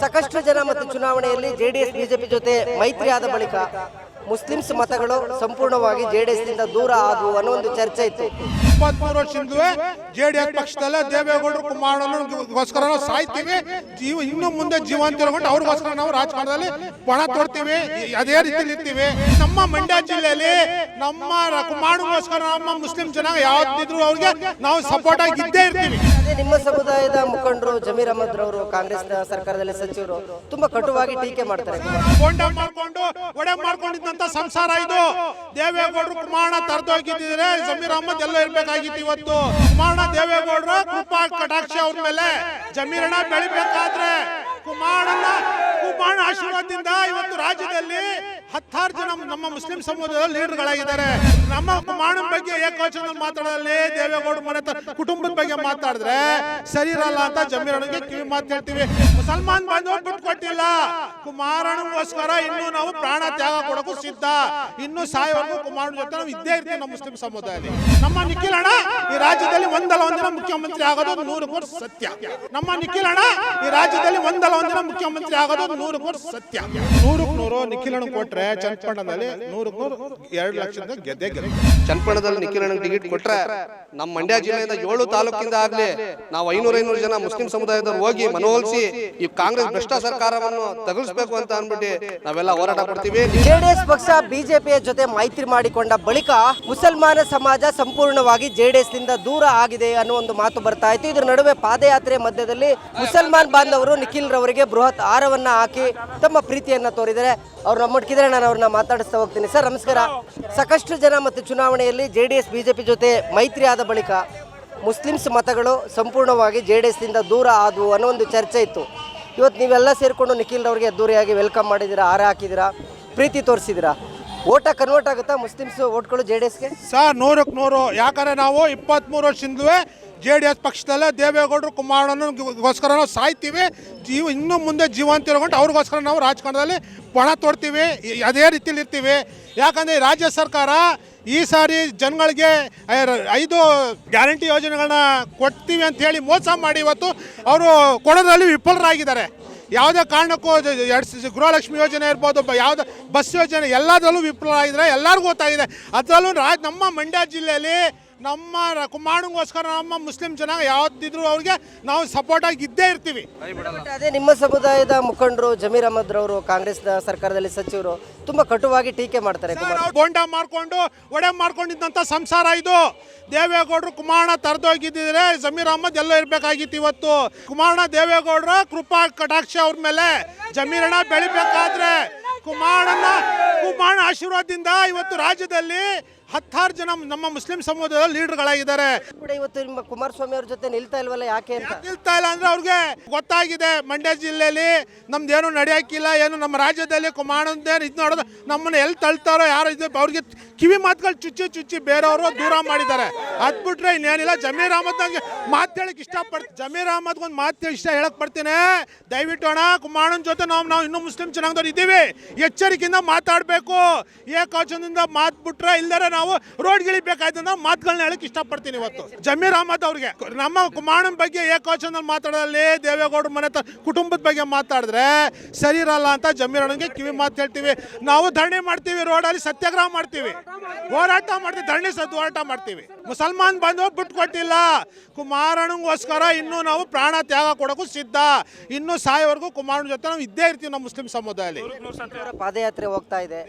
ಸಾಕಷ್ಟು ಜನ ಮತ್ತು ಚುನಾವಣೆಯಲ್ಲಿ ಜೆಡಿಎಸ್ ಬಿಜೆಪಿ ಜೊತೆ ಮೈತ್ರಿ ಆದ ಬಳಿಕ ಮುಸ್ಲಿಮ್ಸ್ ಮತಗಳು ಸಂಪೂರ್ಣವಾಗಿ ಜೆಡಿಎಸ್ನಿಂದ ದೂರ ಆದವು ಅನ್ನೋ ಒಂದು ಚರ್ಚೆ ಇತ್ತು. ಇಪ್ಪತ್ಮೂರು ವರ್ಷದಿಂದಲೇ ಜೆ ಡಿ ಎಸ್ ಪಕ್ಷದಲ್ಲೇ ದೇವೇಗೌಡರು ಕುಮಾರಣ್ಣಗೋಸ್ಕರ ನಾವು ಸಾಯ್ತೀವಿ. ಜೀವ ಇನ್ನು ಮುಂದೆ ಜೀವಂತ ಹೇಳ್ಕೊಂಡು ಅವ್ರಿಗೋಸ್ಕರ ನಾವು ರಾಜಕಾರಣದಲ್ಲಿ ಪಣ ತೊಡ್ತೀವಿ. ಅದೇ ರೀತಿ ಇರ್ತೀವಿ. ನಮ್ಮ ಮಂಡ್ಯ ಜಿಲ್ಲೆಯಲ್ಲಿ ನಮ್ಮ ಕುಮಾರಗೋಸ್ಕರ ನಮ್ಮ ಮುಸ್ಲಿಂ ಜನ ಯಾವತ್ತಿದ್ರು ಅವ್ರಿಗೆ ನಾವು ಸಪೋರ್ಟ್ ಆಗಿ ಇದ್ದೇ ಇರ್ತೀವಿ. ನಿಮ್ಮ ಸಮುದಾಯದ ಮುಖಂಡರು ಜಮೀರ್ ಅಹಮದ್ ರವರು ಕಾಂಗ್ರೆಸ್ ಸರ್ಕಾರದಲ್ಲಿ ಸಚಿವರು ತುಂಬಾ ಕಟುವಾಗಿ ಟೀಕೆ ಮಾಡ್ತಾರೆ. ಕೊಂಡ ಮಾಡ್ಕೊಂಡು ಒಡೆ ಮಾಡ್ಕೊಂಡಿದ್ದಂತ ಸಂಸಾರ ಇದು. ದೇವೇಗೌಡರು ಕುಮಾರಣ ತರದೋಗಿದ್ದಿದ್ರೆ ಜಮೀರ್ ಅಹಮದ್ ಎಲ್ಲ ಇರ್ಬೇಕಾಗಿತ್ತು ಇವತ್ತು. ಕುಮಾರಣ ದೇವೇಗೌಡರು ಕೃಪಾ ಕಟಾಕ್ಷ ಅವ್ರ ಮೇಲೆ ಜಮೀರಣ ಬೆಳಿಬೇಕಾದ್ರೆ ಕುಮಾರಣ್ಣ ಕುಮಾರಣ್ಣ ಆಶೀರ್ವಾದದಿಂದ ಇವತ್ತು ರಾಜ್ಯದಲ್ಲಿ ಹತ್ತಾರು ಜನ ನಮ್ಮ ಮುಸ್ಲಿಂ ಸಮುದಾಯದ ಲೀಡರ್ಗಳಾಗಿದ್ದಾರೆ. ನಮ್ಮ ಕುಮಾರಣ್ಣ ಬಗ್ಗೆ ಏಕವಚನ ಮಾತಾಡಲಿ ದೇವೇಗೌಡ ಮನೆ ಕುಟುಂಬದ ಬಗ್ಗೆ ಮಾತಾಡಿದ್ರೆ ಸರಿ ಇರಲ್ಲ ಅಂತ ಜಮೀರಣ್ಣಗೆ ಕಿವಿ ಮಾತು ಹೇಳ್ತೀವಿ. ಮುಸಲ್ಮಾನ್ ಬಾಂಧವರು ಬಿಟ್ಟು ಕೊಟ್ಟಿಲ್ಲ ಕುಮಾರಣ್ಣಗೋಸ್ಕರ ಇನ್ನು ನಾವು ಪ್ರಾಣ ತ್ಯಾಗ ಕೊಡಕ್ಕೂ ಸಿದ್ಧ. ಇನ್ನು ಸಾಯೋವರೆಗೂ ಕುಮಾರಣ್ಣ ಜೊತೆ ನಾವು ಇದ್ದೇ ಇರ್ತೀವಿ ನಮ್ಮ ಮುಸ್ಲಿಂ ಸಮುದಾಯದಲ್ಲಿ. ನಮ್ಮ ನಿಖಿಲ್ ಅಣ್ಣ ಈ ರಾಜ್ಯದಲ್ಲಿ ಒಂದಲ್ಲ ಒಂದಿನ ಮುಖ್ಯಮಂತ್ರಿ ಆಗೋದು ನೂರು ಸತ್ಯ. ನಮ್ಮ ನಿಖಿಲ್ ಅಣ್ಣ ಈ ರಾಜ್ಯದಲ್ಲಿ ಒಂದಲ್ಲ ಒಂದಿನ ಮುಖ್ಯಮಂತ್ರಿ ಆಗೋದು ನೂರು ಮೂರು ಸತ್ಯ. ನೂರಕ್ಕೆ ನೂರು ನಿಖಿಲನ್ ಕೊಟ್ರೆ ಚನ್ನಪಟ್ಟಣದಲ್ಲಿ ನೂರಕ್ಕೆ ನೂರು ಎರಡು ಲಕ್ಷದ ಗೆದ್ದೆ ಗೆದ್ದೆ ಚನ್ನಪಟ್ಟಣದಲ್ಲಿ ನಿಖಿಲನ್ ಟಿಕೆಟ್ ಕೊಟ್ರೆ ನಮ್ಮ ಮಂಡ್ಯ ಜಿಲ್ಲೆಯಿಂದ ಏಳು ತಾಲೂಕಿಂದ ಆಗ್ಲಿ ನಾವು ಐನೂರ ಐನೂರು ಜನ ಮುಸ್ಲಿಂ ಸಮುದಾಯದವ್ರು ಹೋಗಿ ಮನವೊಲಿಸಿ ಈ ಕಾಂಗ್ರೆಸ್ ಭ್ರಷ್ಟ ಸರ್ಕಾರವನ್ನು ತಗಲಿಸ್ಬೇಕು ಅಂತ ಅನ್ಬಿಟ್ಟು ನಾವೆಲ್ಲ ಹೋರಾಟ ಮಾಡ್ತೀವಿ ಜೆಡಿಎಸ್ ಪಕ್ಷ ಬಿಜೆಪಿಯ ಜೊತೆ ಮೈತ್ರಿ ಮಾಡಿಕೊಂಡ ಬಳಿಕ ಮುಸಲ್ಮಾನ ಸಮಾಜ ಸಂಪೂರ್ಣವಾಗಿ ಜೆಡಿಎಸ್ನಿಂದ ದೂರ ಆಗಿದೆ ಅನ್ನೋ ಒಂದು ಮಾತು ಬರ್ತಾ ಇತ್ತು. ಇದರ ನಡುವೆ ಪಾದಯಾತ್ರೆ ಮಧ್ಯದಲ್ಲಿ ಮುಸಲ್ಮಾನ್ ಬಾಂಧವರು ನಿಖಿಲ್ ರವರಿಗೆ ಬೃಹತ್ ಹಾರವನ್ನ ಹಾಕಿ ತಮ್ಮ ಪ್ರೀತಿಯನ್ನ ತೋರಿದರೆ ಅವ್ರು ನಮ್ಮೊಟ್ಟಿಗಿದ್ರೆ ನಾನು ಅವ್ರನ್ನ ಮಾತಾಡಿಸ್ತಾ ಹೋಗ್ತೀನಿ. ಸರ್, ನಮಸ್ಕಾರ. ಸಾಕಷ್ಟು ಜನ ಮತ್ತು ಚುನಾವಣೆಯಲ್ಲಿ ಜೆಡಿಎಸ್ ಬಿಜೆಪಿ ಜೊತೆ ಮೈತ್ರಿ ಆದ ಬಳಿಕ ಮುಸ್ಲಿಮ್ಸ್ ಮತಗಳು ಸಂಪೂರ್ಣವಾಗಿ ಜೆ ಡಿ ದೂರ ಆದವು ಅನ್ನೋ ಒಂದು ಚರ್ಚೆ ಇತ್ತು. ಇವತ್ತು ನೀವೆಲ್ಲ ಸೇರಿಕೊಂಡು ನಿಖಿಲ್ ಅವ್ರಿಗೆ ಅದ್ದೂರಿಯಾಗಿ ವೆಲ್ಕಮ್ ಮಾಡಿದ್ದೀರಾ, ಹಾರ ಹಾಕಿದ್ದೀರಾ, ಪ್ರೀತಿ ತೋರಿಸಿದ್ದೀರಾ? ಓಟ ಕನ್ವರ್ಟ್ ಆಗುತ್ತಾ ಮುಸ್ಲಿಮ್ಸ್ ಓಟ್ಗಳು ಜೆ ಡಿ ಎಸ್ಗೆ ಸರ್, ನೂರಕ್ಕೆ ನೂರು. ಯಾಕಂದ್ರೆ ನಾವು ಇಪ್ಪತ್ಮೂರು ವರ್ಷದಿಂದಲೇ ಜೆ ಡಿ ಎಸ್ ಪಕ್ಷದಲ್ಲೇ ದೇವೇಗೌಡರು ಕುಮಾರಣ್ಣಗೋಸ್ಕರ ನಾವು ಸಾಯ್ತೀವಿ. ಜೀವ ಇನ್ನು ಮುಂದೆ ಜೀವಂತ ಇರ್ಕೊಂಡು ಅವ್ರಿಗೋಸ್ಕರ ನಾವು ರಾಜಕಾರಣದಲ್ಲಿ ಪಣ ತೊಡ್ತೀವಿ. ಅದೇ ರೀತಿಯಲ್ಲಿ ಇರ್ತೀವಿ. ಯಾಕಂದರೆ ರಾಜ್ಯ ಸರ್ಕಾರ ಈ ಸಾರಿ ಜನಗಳಿಗೆ ಐದು ಗ್ಯಾರಂಟಿ ಯೋಜನೆಗಳನ್ನ ಕೊಡ್ತೀವಿ ಅಂತ ಹೇಳಿ ಮೋಸ ಮಾಡಿ ಇವತ್ತು ಅವರು ಕೊಡೋದ್ರಲ್ಲಿ ವಿಫಲರಾಗಿದ್ದಾರೆ. ಯಾವುದೇ ಕಾರಣಕ್ಕೂ ಎರಡು ಗೃಹಲಕ್ಷ್ಮಿ ಯೋಜನೆ ಇರ್ಬೋದು ಯಾವುದೇ ಬಸ್ ಯೋಜನೆ ಎಲ್ಲದರಲ್ಲೂ ವಿಫಲ ಆಗಿದೆ ಎಲ್ಲರಿಗೂ ಗೊತ್ತಾಗಿದೆ. ಅದರಲ್ಲೂ ನಮ್ಮ ಮಂಡ್ಯ ಜಿಲ್ಲೆಯಲ್ಲಿ ನಮ್ಮ ರ- ಕುಮಾರಣ್ಣಗೋಸ್ಕರ ನಮ್ಮ ಮುಸ್ಲಿಂ ಜನ ಯಾವತ್ತಿದ್ರು ಅವ್ರಿಗೆ ನಾವು ಸಪೋರ್ಟ್ ಆಗಿ ಇದ್ದೇ ಇರ್ತೀವಿ. ಅದೇ ನಿಮ್ಮ ಸಮುದಾಯದ ಮುಖಂಡರು ಜಮೀರ್ ಅಹಮದ್ ರವರು ಕಾಂಗ್ರೆಸ್ ಸರ್ಕಾರದಲ್ಲಿ ಸಚಿವರು ತುಂಬಾ ಕಟುವಾಗಿ ಟೀಕೆ ಮಾಡ್ತಾರೆ ಬೋಂಡ ಮಾಡ್ಕೊಂಡು ಒಡೆ ಮಾಡ್ಕೊಂಡಿದ್ದಂಥ ಸಂಸಾರ ಇದು. ದೇವೇಗೌಡರು ಕುಮಾರಣ ತರದೋಗಿದ್ದಿದ್ರೆ ಜಮೀರ್ ಅಹಮದ್ ಎಲ್ಲ ಇರಬೇಕಾಗಿತ್ತು ಇವತ್ತು. ಕುಮಾರಣ ದೇವೇಗೌಡರ ಕೃಪಾ ಕಟಾಕ್ಷ ಅವ್ರ ಮೇಲೆ ಜಮೀರಣ್ಣ ಬೆಳಿಬೇಕಾದ್ರೆ ಕುಮಾರಣ್ಣ ಕುಮಾರ ಆಶೀರ್ವಾದದಿಂದ ಇವತ್ತು ರಾಜ್ಯದಲ್ಲಿ ಹತ್ತಾರು ಜನ ನಮ್ಮ ಮುಸ್ಲಿಂ ಸಮುದಾಯದ ಲೀಡರ್ಗಳಾಗಿದ್ದಾರೆ. ಕೂಡ ಇವತ್ತು ನಿಮ್ಮ ಕುಮಾರಸ್ವಾಮಿ ಅವ್ರ ಜೊತೆ ನಿಲ್ತಾ ಇಲ್ವಲ್ಲ ಯಾಕೆ ಅಂತ? ನಿಲ್ತಾ ಇಲ್ಲ ಅಂದ್ರೆ ಅವ್ರಿಗೆ ಗೊತ್ತಾಗಿದೆ ಮಂಡ್ಯ ಜಿಲ್ಲೆಯಲ್ಲಿ ನಮ್ದೇನು ನಡೆಯಕ್ಕಿಲ್ಲ ಏನು ನಮ್ಮ ರಾಜ್ಯದಲ್ಲಿ ಕುಮಾರಣ್ಣಂದೇ ಇದು ನೋಡೋದು ನಮ್ಮನ್ನ ಎಲ್ಲಿ ತಳ್ತಾರೋ ಯಾರು ಇದು ಅವ್ರಿಗೆ ಕಿವಿ ಮಾತುಗಳು ಚುಚ್ಚಿ ಚುಚ್ಚಿ ಬೇರೆಯವರು ದೂರ ಮಾಡಿದ್ದಾರೆ. ಅದ್ಬಿಟ್ರೆ ಇನ್ನೇನಿಲ್ಲ. ಜಮೀರ್ ಅಹಮದ್ ನಂಗೆ ಮಾತು ಹೇಳಕ್ ಇಷ್ಟಪಡ್ತೀನಿ ಜಮೀರ್ ಅಹಮದ್ ಒಂದು ಮಾತು ಇಷ್ಟ ಹೇಳಕ್ ಪಡ್ತೀನಿ ದಯವಿಟ್ಟು ಅಣ್ಣ ಕುಮಾರನ ಜೊತೆ ನಾವು ನಾವು ಇನ್ನೂ ಮುಸ್ಲಿಂ ಜನಾಂಗದವ್ರು ಇದ್ದೀವಿ ಎಚ್ಚರಿಕೆಯಿಂದ ಮಾತಾಡಬೇಕು. ಏಕವಚನದಿಂದ ಮಾತು ಬಿಟ್ರೆ ಇಲ್ದರೆ ನಾವು ರೋಡ್ಗಿಳಿಬೇಕಾಯ್ತು ನಾವು ಮಾತುಗಳನ್ನ ಹೇಳಕ್ ಇಷ್ಟಪಡ್ತೀನಿ ಇವತ್ತು. ಜಮೀರ್ ಅಹಮದ್ ಅವ್ರಿಗೆ. ನಮ್ಮ ಕುಮಾರನ ಬಗ್ಗೆ ಏಕವಚನದಲ್ಲಿ ಮಾತಾಡೋದಲ್ಲಿ ದೇವೇಗೌಡ ಮನೆ ಕುಟುಂಬದ ಬಗ್ಗೆ ಮಾತಾಡಿದ್ರೆ ಸರಿ ಇರಲ್ಲ ಅಂತ ಜಮೀರ್ ಅಣ್ಣಗೆ ಕಿವಿ ಮಾತು ಹೇಳ್ತೀವಿ. ನಾವು ಧರಣಿ ಮಾಡ್ತೀವಿ ರೋಡಲ್ಲಿ ಸತ್ಯಾಗ್ರಹ ಮಾಡ್ತೀವಿ. ಹೋರಾಟ ಮಾಡ್ತೀವಿ ಧರಣಿ ಸದ್ದು ಹೋರಾಟ ಮಾಡ್ತೀವಿ. ಮುಸಲ್ಮಾನ್ ಬಂದು ಬಿಟ್ಟು ಕೊಟ್ಟಿಲ್ಲ ಕುಮಾರಣ್ಣಗೋಸ್ಕರ ಇನ್ನೂ ನಾವು ಪ್ರಾಣ ತ್ಯಾಗ ಕೊಡೋಕ್ಕೂ ಸಿದ್ಧ. ಇನ್ನೂ ಸಾಯೋವರೆಗೂ ಕುಮಾರಣ್ಣ ಜೊತೆ ನಾವು ಇದ್ದೇ ಇರ್ತೀವಿ ನಮ್ಮ ಮುಸ್ಲಿಂ ಸಮುದಾಯದಲ್ಲಿ. ಪಾದಯಾತ್ರೆ ಹೋಗ್ತಾ ಇದೆ.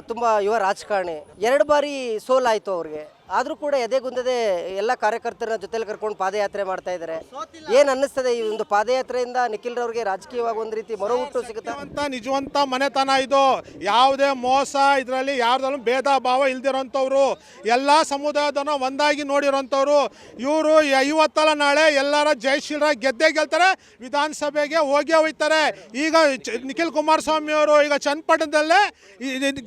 ತುಂಬಾ ಯುವ ರಾಜಕಾರಣಿ. ಎರಡು ಬಾರಿ ಸೋಲಾಯಿತು ಅವ್ರಿಗೆ. ಆದ್ರೂ ಕೂಡ ಎದೆಗುಂದದೆ ಎಲ್ಲ ಕಾರ್ಯಕರ್ತರ ಜೊತೆಲಿ ಕರ್ಕೊಂಡು ಪಾದಯಾತ್ರೆ ಮಾಡ್ತಾ ಇದ್ದಾರೆ. ಏನ್ ಅನ್ನಿಸ್ತದೆ ಈ ಒಂದು ಪಾದಯಾತ್ರೆಯಿಂದ? ನಿಖಿಲ್ ರವ್ರಿಗೆ ರಾಜಕೀಯವಾಗಿ ಒಂದು ರೀತಿ ಮರು ಸಿಗುತ್ತೆ ಸಿಗುತ್ತಾ? ನಿಜವಂತ ನಿಜವಂತ ಮನೆತನ ಇದು. ಯಾವುದೇ ಮೋಸ ಇದರಲ್ಲಿ ಯಾರ್ದಲ್ಲೂ ಭೇದ ಭಾವ ಇಲ್ದಿರೋಂಥವ್ರು. ಎಲ್ಲ ಸಮುದಾಯದನ್ನು ಒಂದಾಗಿ ನೋಡಿರೋಂಥವ್ರು. ಇವರು ಐವತ್ತಲ್ಲ ನಾಳೆ ಎಲ್ಲರ ಜಯಶೀಲರ ಗೆದ್ದೆ ಗೆಲ್ತಾರೆ ವಿಧಾನಸಭೆಗೆ ಹೋಗಿ ಹೋಯ್ತಾರೆ ಈಗ ನಿಖಿಲ್ ಕುಮಾರಸ್ವಾಮಿ ಅವರು ಈಗ ಚನ್ನಪಟ್ಟಣದಲ್ಲೇ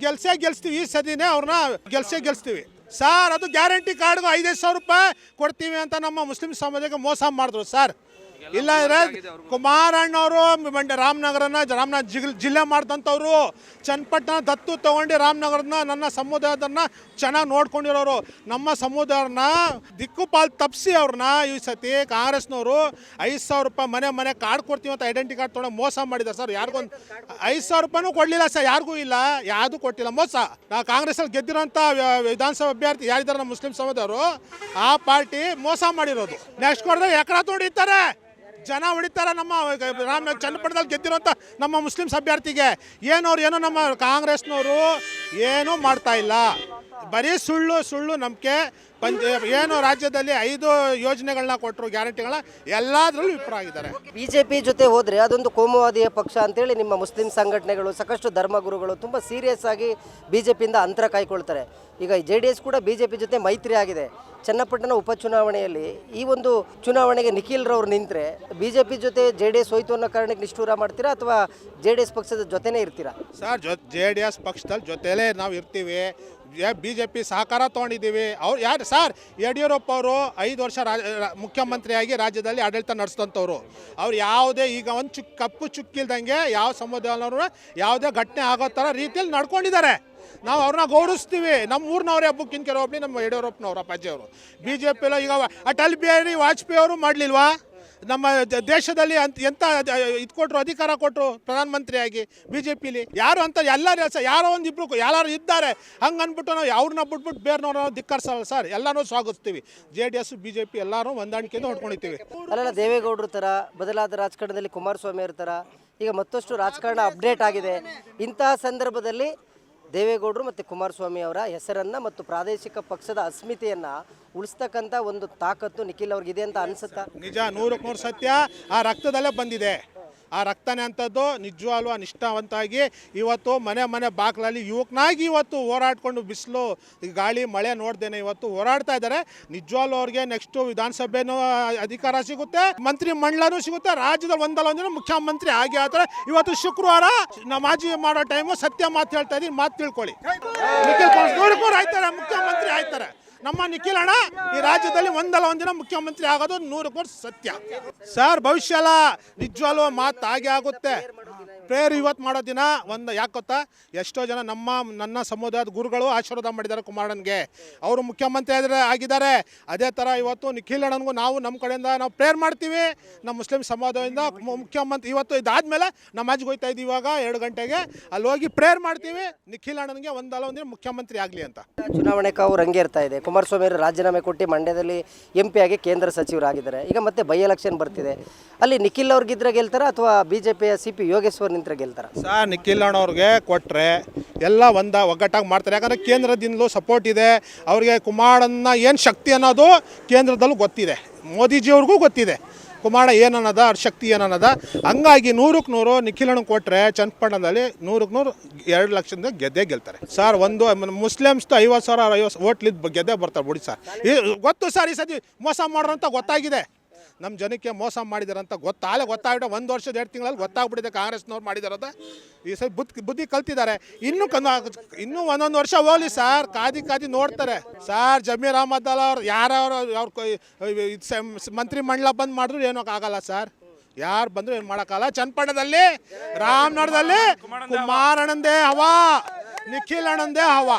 ಗೆಲ್ಸೇ ಗೆಲ್ಸ್ತೀವಿ ಈ ಸದಿನೇ ಅವ್ರನ್ನ ಗೆಲ್ಸೇ ಗೆಲ್ಸ್ತೀವಿ. ಸರ್ ಅದು ಗ್ಯಾರಂಟಿ ಕಾರ್ಡ್ಗೂ ಐದೈದು ಸಾವಿರ ರೂಪಾಯಿ ಕೊಡ್ತೀವಿ ಅಂತ ನಮ್ಮ ಮುಸ್ಲಿಂ ಸಮಾಜಕ್ಕೆ ಮೋಸ ಮಾಡಿದ್ರು. ಸರ್ ಇಲ್ಲ ಅಂದ್ರೆ ಕುಮಾರಣ್ಣವರು ಮಂಡ್ಯ ರಾಮನಗರನ ರಾಮನಗರ ಜಿಲ್ ಜಿಲ್ಲೆ ಮಾಡಿದಂಥವ್ರು. ಚನ್ನಪಟ್ಟಣ ದತ್ತು ತಗೊಂಡು ರಾಮನಗರನ ನನ್ನ ಸಮುದಾಯದನ್ನ ಚೆನ್ನಾಗಿ ನೋಡ್ಕೊಂಡಿರೋರು. ನಮ್ಮ ಸಮುದಾಯನ ದಿಕ್ಕುಪಾಲ್ ತಪ್ಪಿಸಿ ಅವ್ರನ್ನ ಈ ಸತಿ ಕಾಂಗ್ರೆಸ್ನವರು. ಐದು ಸಾವಿರ ರೂಪಾಯಿ ಮನೆ ಮನೆ ಕಾರ್ಡ್ ಕೊಡ್ತೀವಿ ಅಂತ ಐಡೆಂಟಿ ಕಾರ್ಡ್ ತೊಗೊಂಡು ಮೋಸ ಮಾಡಿದ್ದಾರೆ ಸರ್. ಯಾರಿಗೊಂದು ಐದು ಸಾವಿರ ರೂಪಾಯಿನೂ ಕೊಡಲಿಲ್ಲ ಸರ್. ಯಾರಿಗೂ ಇಲ್ಲ. ಯಾವುದು ಕೊಟ್ಟಿಲ್ಲ. ಮೋಸ. ನಾವು ಕಾಂಗ್ರೆಸ್ಸಲ್ಲಿ ಗೆದ್ದಿರೋಂಥ ವಿಧಾನಸಭಾ ಅಭ್ಯರ್ಥಿ ಯಾರಿದ್ದಾರೆ ನಮ್ಮ ಮುಸ್ಲಿಂ ಸಮುದಾಯರು? ಆ ಪಾರ್ಟಿ ಮೋಸ ಮಾಡಿರೋದು. ನೆಕ್ಸ್ಟ್ ಕೊಡಿದ್ರೆ ಎಕರ ಹೊಡಿತಾರೆ ಜನ ಹೊಡಿತಾರೆ ನಮ್ಮ ರಾಮ ಚನ್ನಪಟ್ಟಣದಲ್ಲಿ ಗೆದ್ದಿರೋಂಥ ನಮ್ಮ ಮುಸ್ಲಿಮ್ಸ್ ಅಭ್ಯರ್ಥಿಗೆ. ಏನವ್ರು, ಏನೋ ನಮ್ಮ ಕಾಂಗ್ರೆಸ್ನವರು ಏನೂ ಮಾಡ್ತಾ ಇಲ್ಲ. ಬರೀ ಸುಳ್ಳು ಸುಳ್ಳು ನಂಬಿಕೆ ಪಂಚ ಏನು ರಾಜ್ಯದಲ್ಲಿ ಐದು ಯೋಜನೆಗಳನ್ನ ಕೊಟ್ಟರು ಗ್ಯಾರಂಟಿಗಳ ಎಲ್ಲದರಲ್ಲೂ ವಿಫಲ ಆಗಿದ್ದಾರೆ. ಪಿ ಜೊತೆ ಹೋದರೆ ಅದೊಂದು ಕೋಮುವಾದಿಯ ಪಕ್ಷ ಅಂತೇಳಿ ನಿಮ್ಮ ಮುಸ್ಲಿಂ ಸಂಘಟನೆಗಳು ಸಾಕಷ್ಟು ಧರ್ಮಗುರುಗಳು ತುಂಬ ಸೀರಿಯಸ್ ಆಗಿ ಬಿ ಜೆ ಪಿಯಿಂದ ಅಂತರ ಕಾಯ್ಕೊಳ್ತಾರೆ. ಈಗ ಜೆ ಡಿ ಎಸ್ ಕೂಡ ಬಿ ಜೆ ಪಿ ಜೊತೆ ಮೈತ್ರಿ ಆಗಿದೆ. ಚನ್ನಪಟ್ಟಣ ಉಪಚುನಾವಣೆಯಲ್ಲಿ ಈ ಒಂದು ಚುನಾವಣೆಗೆ ನಿಖಿಲ್ ಬಿ ಜೆ ಪಿ ಜೊತೆ ಜೆ ಡಿ ಎಸ್ ಹೋಯ್ತು ಅನ್ನೋ ಕಾರಣಕ್ಕೆ ನಿಷ್ಠೂರ ಮಾಡ್ತೀರಾ ಅಥವಾ ಜೆ ಡಿ ಎಸ್ ಪಕ್ಷದ ಜೊತೆನೇ ಇರ್ತೀರಾ? ಸರ್ ಜೊ ಜೆ ಡಿ ಎಸ್ ಪಕ್ಷದಲ್ಲಿ ಜೊತೆಲೇ ನಾವು ಇರ್ತೀವಿ. ಬಿ ಜೆ ಪಿ ಸಹಕಾರ ತೊಗೊಂಡಿದ್ದೀವಿ. ಅವ್ರು ಯಾರು ಸರ್ ಯಡಿಯೂರಪ್ಪ ಅವರು ಐದು ವರ್ಷ ರಾಜ ಮುಖ್ಯಮಂತ್ರಿಯಾಗಿ ರಾಜ್ಯದಲ್ಲಿ ಆಡಳಿತ ನಡೆಸಿದಂಥವ್ರು. ಅವ್ರು ಯಾವುದೇ ಈಗ ಒಂದು ಚುಕ್ ಕಪ್ಪು ಚುಕ್ಕಿಲ್ದಂಗೆ ಯಾವ ಸಮುದಾಯನವರು ಯಾವುದೇ ಘಟನೆ ಆಗೋ ಥರ ರೀತಿಯಲ್ಲಿ ನಡ್ಕೊಂಡಿದ್ದಾರೆ. ನಾವು ಅವ್ರನ್ನ ಗೌರವಿಸ್ತೀವಿ. ನಮ್ಮ ಊರಿನವ್ರೆ ಹಬ್ಬಕ್ಕಿಂತ ಕೆಲವೊಬ್ಬನಿ ನಮ್ಮ ಯಡಿಯೂರಪ್ಪನವ್ರು, ಅಪ್ಪಾಜಿಯವರು. ಬಿ ಜೆ ಪಿ ಈಗ ಅಟಲ್ ಬಿಹಾರಿ ವಾಜಪೇಯಿ ಅವರು ಮಾಡಲಿಲ್ವಾ? ನಮ್ಮ ದೇಶದಲ್ಲಿ ಅಂತ ಎಂಥ ಇದು ಕೊಟ್ಟರು ಅಧಿಕಾರ ಕೊಟ್ಟರು ಪ್ರಧಾನಮಂತ್ರಿಯಾಗಿ ಬಿ ಜೆ ಪಿಲಿ ಯಾರು ಅಂತ ಎಲ್ಲರೂ ಸರ್ ಯಾರೋ ಒಂದು ಇಬ್ಬರು ಯಾರು ಇದ್ದಾರೆ ಹಂಗೆ ಅಂದ್ಬಿಟ್ಟು ನಾವು ಅವ್ರನ್ನ ಬಿಟ್ಬಿಟ್ಟು ಬೇರೆನವ್ರನ್ನ ಧಿಕ್ಕರಿಸಲ್ಲ ಸರ್. ಎಲ್ಲರೂ ಸ್ವಾಗತಿಸ್ತೀವಿ. J D S B J P ಎಲ್ಲರೂ ಹೊಂದಾಣಿಕೆಯಿಂದ ಹೊಡ್ಕೊಂಡಿರ್ತೀವಿ ಅಲ್ಲೆಲ್ಲ, ದೇವೇಗೌಡರ ಥರ, ಬದಲಾದ ರಾಜಕಾರಣದಲ್ಲಿ ಕುಮಾರಸ್ವಾಮಿ ಅವ್ರ ಥರ, ಈಗ ಮತ್ತಷ್ಟು ರಾಜಕಾರಣ ಅಪ್ಡೇಟ್ ಆಗಿದೆ. ಇಂತಹ ಸಂದರ್ಭದಲ್ಲಿ ದೇವೇಗೌಡರು ಮತ್ತು ಕುಮಾರಸ್ವಾಮಿ ಅವರ ಹೆಸರನ್ನು ಮತ್ತು ಪ್ರಾದೇಶಿಕ ಪಕ್ಷದ ಅಸ್ಮಿತೆಯನ್ನು ಉಳಿಸ್ತಕ್ಕಂಥ ಒಂದು ತಾಕತ್ತು ನಿಖಿಲ್ ಅವ್ರಿಗಿದೆ ಅಂತ ಅನಿಸುತ್ತಾ? ನಿಜ, ನೂರಕ್ಕೆ ನೂರು ಸತ್ಯ. ಆ ರಕ್ತದಲ್ಲೇ ಬಂದಿದೆ. ಆ ರಕ್ತನೇ ಅಂಥದ್ದು, ನಿಜವಾಗ್ಲೂ ನಿಷ್ಠಾವಂತಾಗಿ ಇವತ್ತು ಮನೆ ಮನೆ ಬಾಗಿಲಲ್ಲಿ ಯುವಕನಾಗಿ ಇವತ್ತು ಹೋರಾಡಿಕೊಂಡು ಬಿಸಿಲು, ಗಾಳಿ, ಮಳೆ ನೋಡ್ದೇನೆ ಇವತ್ತು ಹೋರಾಡ್ತಾ ಇದ್ದಾರೆ. ನಿಜವಾಗ್ಲೂ ಅವ್ರಿಗೆ ನೆಕ್ಸ್ಟ್ ವಿಧಾನಸಭೆನೂ ಅಧಿಕಾರ ಸಿಗುತ್ತೆ, ಮಂತ್ರಿ ಮಂಡಲನೂ ಸಿಗುತ್ತೆ ರಾಜ್ಯದ ಒಂದಲ್ಲ ಒಂದಿನ ಮುಖ್ಯಮಂತ್ರಿ ಆಗಿ ಆದ್ರೆ ಇವತ್ತು ಶುಕ್ರವಾರ ನಮಾಜಿ ಮಾಡೋ ಟೈಮು ಸತ್ಯ ಮಾತು ಹೇಳ್ತಾ ಇದೀನಿ ಮಾತು ತಿಳ್ಕೊಳ್ಳಿ. ಆಯ್ತಾರೆ, ಮುಖ್ಯಮಂತ್ರಿ ಆಯ್ತಾರೆ. ನಮ್ಮ ನಿಖಿಲ್ ಅಣ್ಣ, ಈ ರಾಜ್ಯದಲ್ಲಿ ಒಂದಲ್ಲ ಒಂದಿನ ಮುಖ್ಯಮಂತ್ರಿ ಆಗೋದು ನೂರು ಕೋಟಿ ಸತ್ಯ. ಸರ್ ಭವಿಷ್ಯ ಅಲ್ಲ ನಿಜವಾಗ್ಲೂ ಮಾತು ಹಾಗೆ ಆಗುತ್ತೆ. ಪ್ರೇಯರ್ ಇವತ್ತು ಮಾಡೋ ದಿನ ಒಂದು ಯಾಕೆ ಗೊತ್ತಾ? ಎಷ್ಟೋ ಜನ ನಮ್ಮ, ನನ್ನ ಸಮುದಾಯದ ಗುರುಗಳು ಆಶೀರ್ವಾದ ಮಾಡಿದ್ದಾರೆ ಕುಮಾರಣ್ಣಗೆ ಅವರು ಮುಖ್ಯಮಂತ್ರಿ ಆದರೆ ಆಗಿದ್ದಾರೆ. ಅದೇ ಥರ ಇವತ್ತು ನಿಖಿಲ್ ಅಣ್ಣನಿಗೂ ನಾವು ನಮ್ಮ ಕಡೆಯಿಂದ ನಾವು ಪ್ರೇಯರ್ ಮಾಡ್ತೀವಿ. ನಮ್ಮ ಮುಸ್ಲಿಂ ಸಮುದಾಯದಿಂದ ಮುಖ್ಯಮಂತ್ರಿ ಇವತ್ತು ಇದಾದಮೇಲೆ ನಮ್ಮ ಅಜ್ಜಿಗೆ ಹೋಗ್ತಾ ಇದ್ದೀವಿ ಇವಾಗ ಎರಡು ಗಂಟೆಗೆ. ಅಲ್ಲಿ ಹೋಗಿ ಪ್ರೇಯರ್ ಮಾಡ್ತೀವಿ. ನಿಖಿಲ್ ಅಣ್ಣನಿಗೆ ಒಂದಲ್ಲ ಒಂದಿನ ಮುಖ್ಯಮಂತ್ರಿ ಆಗಲಿ ಅಂತ. ಚುನಾವಣೆ ಕಾವು ರಂಗೇರ್ತಾ ಇದೆ. ಕುಮಾರಸ್ವಾಮಿ ಅವರು ರಾಜೀನಾಮೆ ಕೊಟ್ಟು ಮಂಡ್ಯದಲ್ಲಿ ಎಂ ಪಿ ಆಗಿ ಕೇಂದ್ರ ಸಚಿವರಾಗಿದ್ದಾರೆ. ಈಗ ಮತ್ತೆ ಬೈ ಎಲೆಕ್ಷನ್ ಬರ್ತಿದೆ. ಅಲ್ಲಿ ನಿಖಿಲ್ ಅವ್ರಿಗಿದ್ರೆ ಗೆಲ್ತಾರ ಅಥವಾ ಬಿಜೆಪಿಯ ಸಿ ಪಿ ಯೋಗೇಶ್ವರ್ ನಿಂತ್ರ ಗೆಲ್ತಾರೆ. ಸರ್ ನಿಖಿಲ್ ಅಣ್ಣವ್ರಿಗೆ ಕೊಟ್ಟರೆ ಎಲ್ಲ ಒಂದ ಒಗ್ಗಟ್ಟಾಗಿ ಮಾಡ್ತಾರೆ. ಯಾಕಂದರೆ ಕೇಂದ್ರದಿಂದಲೂ ಸಪೋರ್ಟ್ ಇದೆ. ಅವ್ರಿಗೆ ಕುಮಾರಣ್ಣ ಏನು ಶಕ್ತಿ ಅನ್ನೋದು ಕೇಂದ್ರದಲ್ಲೂ ಗೊತ್ತಿದೆ. ಮೋದಿಜಿಯವ್ರಿಗೂ ಗೊತ್ತಿದೆ. ಕುಮಾರ ಏನನ್ನದ ಅವ್ರ ಶಕ್ತಿ ಏನನ್ನದ ಹಂಗಾಗಿ ನೂರಕ್ಕೆ ನೂರು ನಿಖಿಲಣ್ಣ ಕೊಟ್ಟರೆ ಚನ್ನಪಟ್ಟಣದಲ್ಲಿ ನೂರಕ್ಕೆ ನೂರು ಎರಡು ಲಕ್ಷದಿಂದ ಗೆದ್ದೇ ಗೆಲ್ತಾರೆ. ಸರ್, ಒಂದು ಮುಸ್ಲಿಮ್ಸ್ದು ಐವತ್ತು ಸಾವಿರ, ಐವತ್ತು ಓಟ್ಲಿದ್ದು ಗೆದ್ದೇ ಬರ್ತಾರೆ. ಬಿಡಿ ಸರ್. ಗೊತ್ತು ಸರ್, ಈ ಸತಿ ಮೋಸ ಮಾಡ್ರಂತ ಗೊತ್ತಾಗಿದೆ. ನಮ್ಮ ಜನಕ್ಕೆ ಮೋಸ ಮಾಡಿದಾರಂತ ಗೊತ್ತಾಗಲೇ ಗೊತ್ತಾಗ್ಬಿಟ್ಟು ಒಂದು ವರ್ಷದ ಎರಡು ತಿಂಗಳಲ್ಲಿ ಗೊತ್ತಾಗ್ಬಿಟ್ಟಿದೆ ಕಾಂಗ್ರೆಸ್ನವ್ರು ಮಾಡಿದಾರಂತ. ಈ ಸರಿ ಬುದ್ಧಿ ಬುದ್ಧಿ ಕಲ್ತಿದ್ದಾರೆ. ಇನ್ನೂ ಕನ್, ಇನ್ನೂ ಒಂದೊಂದು ವರ್ಷ ಹೋಗಲಿ ಸರ್. ಕಾದಿ ಕಾದಿ ನೋಡ್ತಾರೆ. ಸರ್, ಜಮೀರ್ ಅಹಮದ್ ಅಲ್ಲ ಅವ್ರು ಯಾರವ್ರು ಅವ್ರ ಮಂತ್ರಿ ಮಂಡಲ ಬಂದ್ ಮಾಡಿದ್ರು ಏನೋ ಆಗಲ್ಲ ಸರ್. ಯಾರು ಬಂದ್ರು ಏನು ಮಾಡೋಕ್ಕಲ್ಲ ಚನ್ನಪಟ್ಟಣದಲ್ಲಿ, ರಾಮನಗರದಲ್ಲಿ ಕುಮಾರಣ್ಣಂದೇ ಹವಾ. ನಿಖಿಲ್ ಅಣ್ಣಂದೇ ಹವಾ.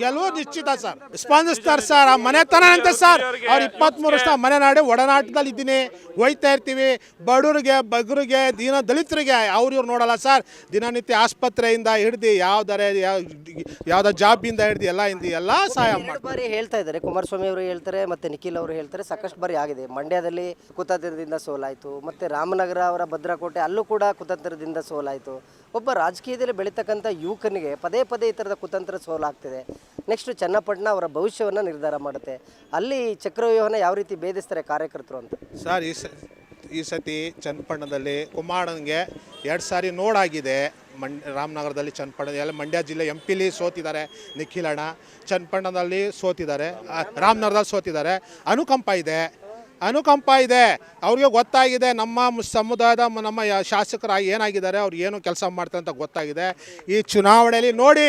ಗೆಲುವು ನಿಶ್ಚಿತ ಸರ್. ಸ್ಪಂದಿಸ್ತಾರೆ ಸರ್. ಆ ಮನೆತನ ಅಂತ ಸರ್. ಅವ್ರು ಇಪ್ಪತ್ಮೂರು ವರ್ಷ ಮನೆ ನಾಡಿ ಒಡನಾಟದಲ್ಲಿ ಇದ್ದೀನಿ ಒಯ್ತಾ ಇರ್ತೀವಿ. ಬಡವರಿಗೆ ಬಗ್ಗರಿಗೆ ದೀನ ದಲಿತರಿಗೆ ಅವ್ರು ಇವ್ರು ನೋಡಲ್ಲ ಸರ್. ದಿನನಿತ್ಯ ಆಸ್ಪತ್ರೆಯಿಂದ ಹಿಡ್ದು ಯಾವ್ದಾರೆ ಯಾವ್ದೋ ಜಾಬಿಂದ ಹಿಡ್ದು ಎಲ್ಲ ಇಂದ ಎಲ್ಲ ಸಹಾಯ ಮಾಡಿ ಎರಡು ಬಾರಿ ಹೇಳ್ತಾ ಇದ್ದಾರೆ. ಕುಮಾರಸ್ವಾಮಿ ಅವರು ಹೇಳ್ತಾರೆ ಮತ್ತೆ ನಿಖಿಲ್ ಅವರು ಹೇಳ್ತಾರೆ. ಸಾಕಷ್ಟು ಬಾರಿ ಆಗಿದೆ. ಮಂಡ್ಯದಲ್ಲಿ ಕುತಂತ್ರದಿಂದ ಸೋಲಾಯಿತು. ಮತ್ತೆ ರಾಮನಗರ ಅವರ ಭದ್ರಕೋಟೆ ಅಲ್ಲೂ ಕೂಡ ಕುತಂತ್ರದಿಂದ ಸೋಲಾಯಿತು. ಒಬ್ಬ ರಾಜಕೀಯದಲ್ಲಿ ಬೆಳೀತಕ್ಕಂಥ ಯುವಕನಿಗೆ ಪದೇ ಪದೇ ಈ ಥರದ ಕುತಂತ್ರ ಸೋಲಾಗ್ತಿದೆ. ನೆಕ್ಸ್ಟ್ ಚನ್ನಪಟ್ಟಣ ಅವರ ಭವಿಷ್ಯವನ್ನು ನಿರ್ಧಾರ ಮಾಡುತ್ತೆ. ಅಲ್ಲಿ ಚಕ್ರವ್ಯೂಹನ ಯಾವ ರೀತಿ ಭೇದಿಸ್ತಾರೆ ಕಾರ್ಯಕರ್ತರು ಅಂತ? ಸರ್, ಈ ಸ, ಈ ಸತಿ ಚನ್ನಪಟ್ಟಣದಲ್ಲಿ ಕುಮಾರಣ್ಣಗೆ ಎರಡು ಸಾರಿ ನೋಡಾಗಿದೆ ಮಂ ರಾಮನಗರದಲ್ಲಿ ಚನ್ನಪಟ್ಟಣ, ಎಲ್ಲ ಮಂಡ್ಯ ಜಿಲ್ಲೆ ಎಂ ಪಿಲಿ ಸೋತಿದ್ದಾರೆ ನಿಖಿಲಣ್ಣ ಚನ್ನಪಟ್ಟಣದಲ್ಲಿ ಸೋತಿದ್ದಾರೆ ರಾಮನಗರದಲ್ಲಿ ಸೋತಿದ್ದಾರೆ. ಅನುಕಂಪ ಇದೆ. ಅನುಕಂಪ ಇದೆ. ಅವ್ರಿಗೆ ಗೊತ್ತಾಗಿದೆ. ನಮ್ಮ ಸಮುದಾಯದ ನಮ್ಮ ಶಾಸಕರು ಏನಾಗಿದ್ದಾರೆ ಅವ್ರು ಏನು ಕೆಲಸ ಮಾಡ್ತಾರೆ ಅಂತ ಗೊತ್ತಾಗಿದೆ. ಈ ಚುನಾವಣೆಯಲ್ಲಿ ನೋಡಿ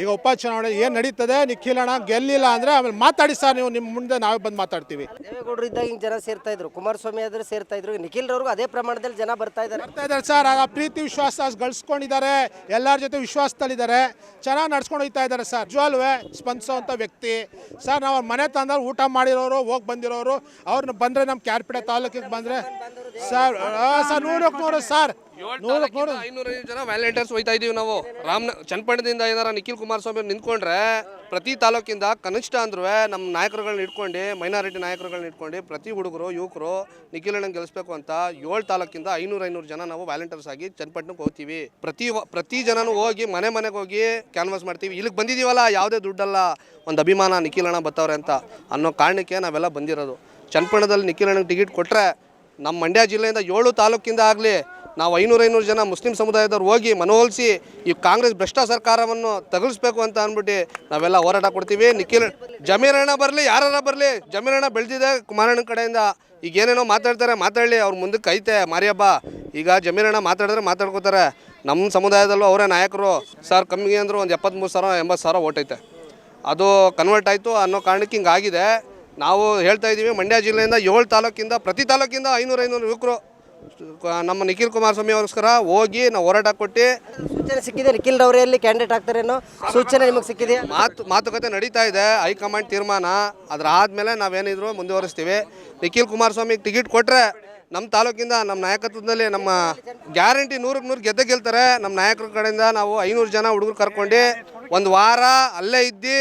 ಈಗ ಉಪಚುನಾವಣೆ ಏನು ನಡೀತದೆ ನಿಖಿಲಣ್ಣ ಗೆಲ್ಲಿಲ್ಲ ಅಂದರೆ ಆಮೇಲೆ ಮಾತಾಡಿ ಸರ್ ನೀವು ನಿಮ್ಮ ಮುಂದೆ ನಾವೇ ಬಂದು ಮಾತಾಡ್ತೀವಿ. ದೇವೇಗೌಡರು ಇದ್ದಾಗ ಹಿಂಗೆ ಜನ ಸೇರ್ತಾ ಇದ್ರು. ಕುಮಾರಸ್ವಾಮಿ ಆದ್ರೆ ಸೇರ್ತಾ ಇದ್ರು. ನಿಖಿಲ್ ಅದೇ ಪ್ರಮಾಣದಲ್ಲಿ ಜನ ಬರ್ತಾ ಇದ್ದಾರೆ. ಬರ್ತಾ ಇದ್ದಾರೆ ಸರ್. ಆ ಪ್ರೀತಿ ವಿಶ್ವಾಸ ಗಳಿಸ್ಕೊಂಡಿದ್ದಾರೆ. ಎಲ್ಲರ ಜೊತೆ ವಿಶ್ವಾಸದಲ್ಲಿದ್ದಾರೆ. ಚೆನ್ನಾಗಿ ನಡ್ಸ್ಕೊಂಡು ಹೋಗ್ತಾ ಇದ್ದಾರೆ ಸರ್. ಜ್ವಾಲ್ವೆ ಸ್ಪಂದಿಸೋ ವ್ಯಕ್ತಿ. ಸರ್ ನಾವು ಮನೆ ತಂದ್ರೆ ಊಟ ಮಾಡಿರೋರು ಹೋಗಿ ಬಂದಿರೋರು ಅವ್ರನ್ನ ಬಂದರೆ ನಮ್ಮ ಕ್ಯಾರ್ಪೇಟೆ ತಾಲೂಕಿಗೆ ಬಂದರೆ ಸರ್ ಸರ್ ನೂರಕ್ಕೆ ನೂರು ಸರ್. ನೂರಕ್ಕೆ ನೂರು. ಐನೂರೈದು ಜನ ವ್ಯಾಲೆಂಟೈನ್ಸ್ ಹೋಯ್ತಾ ಇದೀವಿ ನಾವು. ರಾಮನ ಚನ್ನಪಟ್ಟಣದಿಂದ ಏನಾರ ನಿಖಿಲ್ ಕುಮಾರಸ್ವಾಮಿ ನಿಂತ್ಕೊಂಡ್ರೆ ಪ್ರತಿ ತಾಲೂಕಿಂದ ಕನಿಷ್ಠ ಅಂದ್ರೂ ನಮ್ಮ ನಾಯಕರುಗಳನ್ನ ಇಟ್ಕೊಂಡು ಮೈನಾರಿಟಿ ನಾಯಕರುಗಳನ್ನ ಇಟ್ಕೊಂಡು ಪ್ರತಿ ಹುಡುಗರು ಯುವಕರು ನಿಖಿಲಣ್ಣ ಗೆಲ್ಲಿಸ್ಬೇಕು ಅಂತ ಏಳು ತಾಲೂಕಿಂದ ಐನೂರು ಐನೂರು ಜನ ನಾವು ವ್ಯಾಲೆಂಟೈನ್ಸ್ ಆಗಿ ಚನ್ನಪಟ್ಟಣಕ್ಕೆ ಹೋಗ್ತೀವಿ. ಪ್ರತಿ ಪ್ರತಿ ಜನನೂ ಹೋಗಿ ಮನೆ ಮನೆಗೆ ಹೋಗಿ ಕ್ಯಾನ್ವಾಸ್ ಮಾಡ್ತೀವಿ. ಇಲ್ಲಿಗೆ ಬಂದಿದ್ದೀವಲ್ಲ ಯಾವುದೇ ದುಡ್ಡಲ್ಲ ಒಂದು ಅಭಿಮಾನ ನಿಖಿಲಣ್ಣ ಬತ್ತವ್ರೆ ಅಂತ ಅನ್ನೋ ಕಾರಣಕ್ಕೆ ನಾವೆಲ್ಲ ಬಂದಿರೋದು. ಚನ್ನಪಟ್ಟಣದಲ್ಲಿ ನಿಖಿಲಣ್ಣಗೆ ಟಿಕೆಟ್ ಕೊಟ್ಟರೆ ನಮ್ಮ ಮಂಡ್ಯ ಜಿಲ್ಲೆಯಿಂದ ಏಳು ತಾಲೂಕಿಂದ ಆಗಲಿ ನಾವು ಐನೂರು ಐನೂರು ಜನ ಮುಸ್ಲಿಂ ಸಮುದಾಯದವ್ರು ಹೋಗಿ ಮನವೊಲಿಸಿ ಈ ಕಾಂಗ್ರೆಸ್ ಭ್ರಷ್ಟ ಸರ್ಕಾರವನ್ನು ತಗಲಿಸ್ಬೇಕು ಅಂತ ಅಂದ್ಬಿಟ್ಟು ನಾವೆಲ್ಲ ಹೋರಾಟ ಕೊಡ್ತೀವಿ. ನಿಖಿಲ್ ಜಮೀರಣ್ಣ ಬರಲಿ, ಯಾರಾರ ಬರಲಿ. ಜಮೀರಣ್ಣ ಬೆಳೆದಿದೆ ಕುಮಾರಣ್ಣ ಕಡೆಯಿಂದ. ಈಗ ಏನೇನೋ ಮಾತಾಡ್ತಾರೆ, ಮಾತಾಡಲಿ. ಅವ್ರ ಮುಂದಕ್ಕೆ ಐತೆ. ಮಾರಿಯಬ್ಬ ಈಗ ಜಮೀರಣ್ಣ ಮಾತಾಡಿದ್ರೆ ಮಾತಾಡ್ಕೋತಾರೆ. ನಮ್ಮ ಸಮುದಾಯದಲ್ಲೂ ಅವರೇ ನಾಯಕರು. ಸರ್, ಕಮ್ಮಿಗೆ ಅಂದರು ಒಂದು ಎಪ್ಪತ್ತ್ಮೂರು ಸಾವಿರ, ಎಂಬತ್ತು ಸಾವಿರ ಓಟೈತೆ ಅದು ಕನ್ವರ್ಟ್ ಆಯಿತು ಅನ್ನೋ ಕಾರಣಕ್ಕೆ ಹಿಂಗಾಗಿದೆ. ನಾವು ಹೇಳ್ತಾ ಇದ್ದೀವಿ ಮಂಡ್ಯ ಜಿಲ್ಲೆಯಿಂದ ಏಳು ತಾಲೂಕಿಂದ ಪ್ರತಿ ತಾಲೂಕಿಂದ ಐನೂರು ಐನೂರು ಯುವಕರು ನಮ್ಮ ನಿಖಿಲ್ ಕುಮಾರಸ್ವಾಮಿ ಅವರಿಗೋಸ್ಕರ ಹೋಗಿ ನಾವು ಹೋರಾಟ ಕೊಟ್ಟು ಸೂಚನೆ ಸಿಕ್ಕಿದೆ ನಿಖಿಲ್ ರವರೇ ಎಲ್ಲಿ ಕ್ಯಾಂಡಿಡೇಟ್ ಆಗ್ತಾರೇನೋ ಸೂಚನೆ ನಿಮಗೆ ಸಿಕ್ಕಿದೆ? ಮಾತು ಮಾತುಕತೆ ನಡೀತಾ ಇದೆ ಹೈಕಮಾಂಡ್ ತೀರ್ಮಾನ ಅದರ ಆದಮೇಲೆ ನಾವೇನಿದ್ರು ಮುಂದುವರಿಸ್ತೀವಿ. ನಿಖಿಲ್ ಕುಮಾರಸ್ವಾಮಿಗೆ ಟಿಕೆಟ್ ಕೊಟ್ಟರೆ ನಮ್ಮ ತಾಲೂಕಿಂದ ನಮ್ಮ ನಾಯಕತ್ವದಲ್ಲಿ ನಮ್ಮ ಗ್ಯಾರಂಟಿ ನೂರಕ್ಕೆ ನೂರು ಗೆದ್ದೆ ಗೆಲ್ತಾರೆ. ನಮ್ಮ ನಾಯಕರ ಕಡೆಯಿಂದ ನಾವು ಐನೂರು ಜನ ಹುಡುಗರು ಕರ್ಕೊಂಡು ಒಂದು ವಾರ ಅಲ್ಲೇ ಇದ್ದು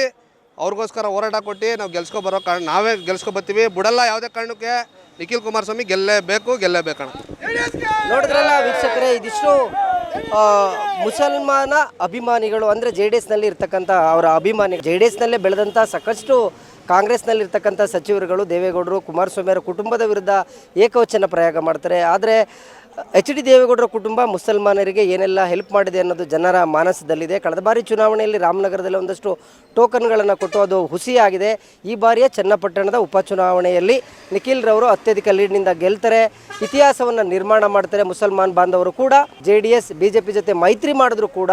ಅವ್ರಿಗೋಸ್ಕರ ಹೋರಾಟ ಕೊಟ್ಟು ನಾವು ಗೆಲ್ಸ್ಕೊ ಬರೋ ಕಾರಣ ನಾವೇ ಗೆಲ್ಸ್ಕೊ ಬರ್ತೀವಿ. ಬಿಡಲ್ಲ ಯಾವುದೇ ಕಾರಣಕ್ಕೆ ನಿಖಿಲ್ ಕುಮಾರಸ್ವಾಮಿ ಗೆಲ್ಲೇಬೇಕು ಗೆಲ್ಲೇಬೇಕಣ್ಣ ನೋಡಿದ್ರಲ್ಲ ವೀಕ್ಷಕರೇ, ಇದಿಷ್ಟು ಮುಸಲ್ಮಾನ ಅಭಿಮಾನಿಗಳು ಅಂದರೆ ಜೆ ಡಿ ಎಸ್ನಲ್ಲಿ ಇರ್ತಕ್ಕಂಥ ಅವರ ಅಭಿಮಾನಿ ಜೆ ಡಿ ಎಸ್ನಲ್ಲೇ ಬೆಳೆದಂಥ ಸಾಕಷ್ಟು ಕಾಂಗ್ರೆಸ್ನಲ್ಲಿರ್ತಕ್ಕಂಥ ಸಚಿವರುಗಳು ದೇವೇಗೌಡರು ಕುಮಾರಸ್ವಾಮಿ ಅವರ ಕುಟುಂಬದ ವಿರುದ್ಧ ಏಕವಚನ ಪ್ರಯೋಗ ಮಾಡ್ತಾರೆ. ಆದರೆ ಎಚ್ ಡಿ ದೇವೇಗೌಡರ ಕುಟುಂಬ ಮುಸಲ್ಮಾನರಿಗೆ ಏನೆಲ್ಲ ಹೆಲ್ಪ್ ಮಾಡಿದೆ ಅನ್ನೋದು ಜನರ ಮಾನಸದಲ್ಲಿದೆ ಕಳೆದ ಬಾರಿ ಚುನಾವಣೆಯಲ್ಲಿ ರಾಮನಗರದಲ್ಲಿ ಒಂದಷ್ಟು ಟೋಕನ್ಗಳನ್ನು ಕೊಟ್ಟು ಅದು ಹುಸಿಯಾಗಿದೆ. ಈ ಬಾರಿಯ ಚನ್ನಪಟ್ಟಣದ ಉಪಚುನಾವಣೆಯಲ್ಲಿ ನಿಖಿಲ್ ರವರು ಅತ್ಯಧಿಕ ಲೀಡ್ನಿಂದ ಗೆಲ್ತಾರೆ. ಇತಿಹಾಸವನ್ನು ನಿರ್ಮಾಣ ಮಾಡ್ತಾರೆ ಮುಸಲ್ಮಾನ್ ಬಾಂಧವರು ಕೂಡ. J D S, B J P ಜೊತೆ ಮೈತ್ರಿ ಮಾಡಿದ್ರು ಕೂಡ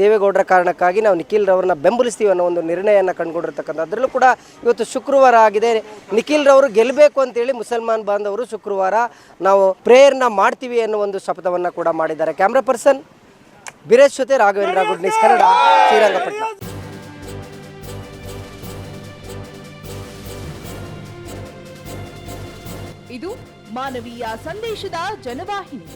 ದೇವೇಗೌಡರ ಕಾರಣಕ್ಕಾಗಿ ನಾವು ನಿಖಿಲ್ ರವರನ್ನ ಬೆಂಬಲಿಸ್ತೀವಿ ಅನ್ನೋ ಒಂದು ನಿರ್ಣಯನ ಕಂಡುಕೊಂಡಿರ್ತಕ್ಕಂಥ ಅದರಲ್ಲೂ ಕೂಡ ಇವತ್ತು ಶುಕ್ರವಾರ ಆಗಿದೆ. ನಿಖಿಲ್ ರವರು ಗೆಲ್ಲಬೇಕು ಅಂತೇಳಿ ಮುಸಲ್ಮಾನ್ ಬಾಂಧವರು ಶುಕ್ರವಾರ ನಾವು ಪ್ರೇಯರ್ನ ಮಾಡ್ತೀವಿ ಅನ್ನೋ ಒಂದು ಶಪಥವನ್ನು ಕೂಡ ಮಾಡಿದ್ದಾರೆ. ಕ್ಯಾಮ್ರಾ ಪರ್ಸನ್ ಬಿರೇಶ್ ಜೊತೆ ರಾಘವೇಂದ್ರ ಗುಡ್ ನ್ಯೂಸ್ ಕನ್ನಡ ಶ್ರೀರಂಗಪಟ್ಟಣ. ಇದು ಮಾನವೀಯ ಸಂದೇಶದ ಜನವಾಹಿನಿ.